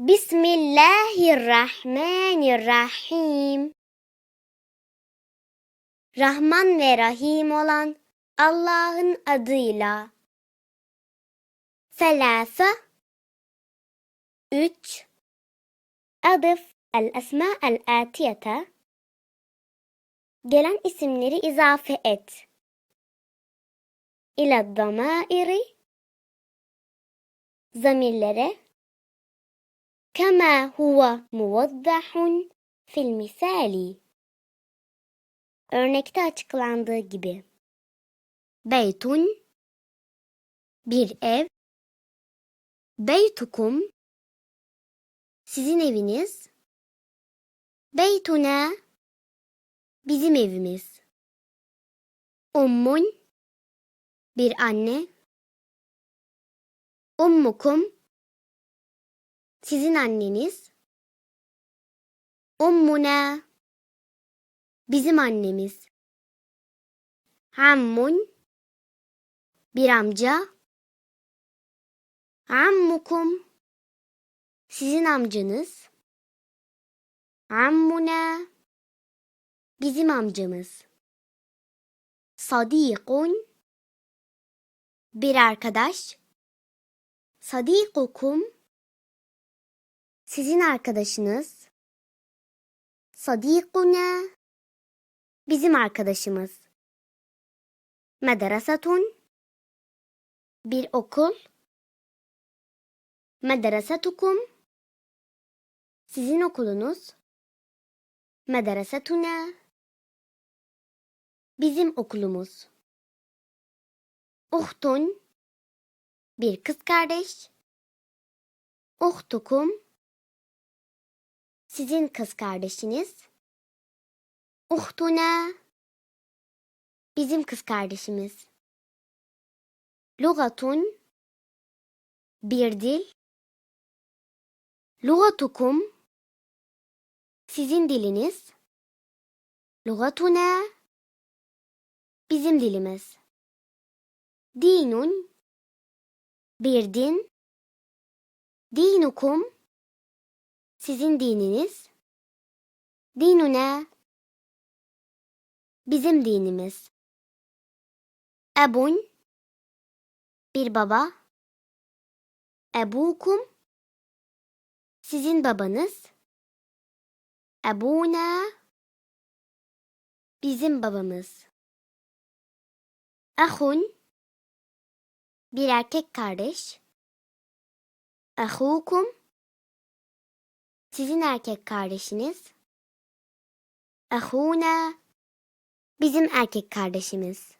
Bismillahirrahmanirrahim. Rahman ve Rahim olan Allah'ın adıyla. Selasa Üç Adıf el-esma el-atiyete Gelen isimleri izafe et. İlad damairi Zamirlere كما هو موضح في المثال Örnekte açıklandığı gibi. Beytun bir ev. Beytukum sizin eviniz. Beytuna bizim evimiz. Ummun bir anne. Ummukum sizin anneniz. Ummuna bizim annemiz. Ammun bir amca. Ammukum sizin amcanız. Ammuna bizim amcamız. Sadikun bir arkadaş. Sadikukum sizin arkadaşınız. Sadikuna bizim arkadaşımız. Medresatun bir okul. Medresetukum sizin okulunuz. Medresetuna bizim okulumuz. Uhtun bir kız kardeş. Uhtukum sizin kız kardeşiniz. Uhtuna bizim kız kardeşimiz. Lugatun bir dil. Lugatukum sizin diliniz. Lugatuna bizim dilimiz. Dinun bir din. Dinukum sizin dininiz. Dinuna bizim dinimiz. Ebun bir baba. Ebukum sizin babanız. Ebuna bizim babamız. Ahun bir erkek kardeş. Ahukum sizin erkek kardeşiniz. Ahuna bizim erkek kardeşimiz.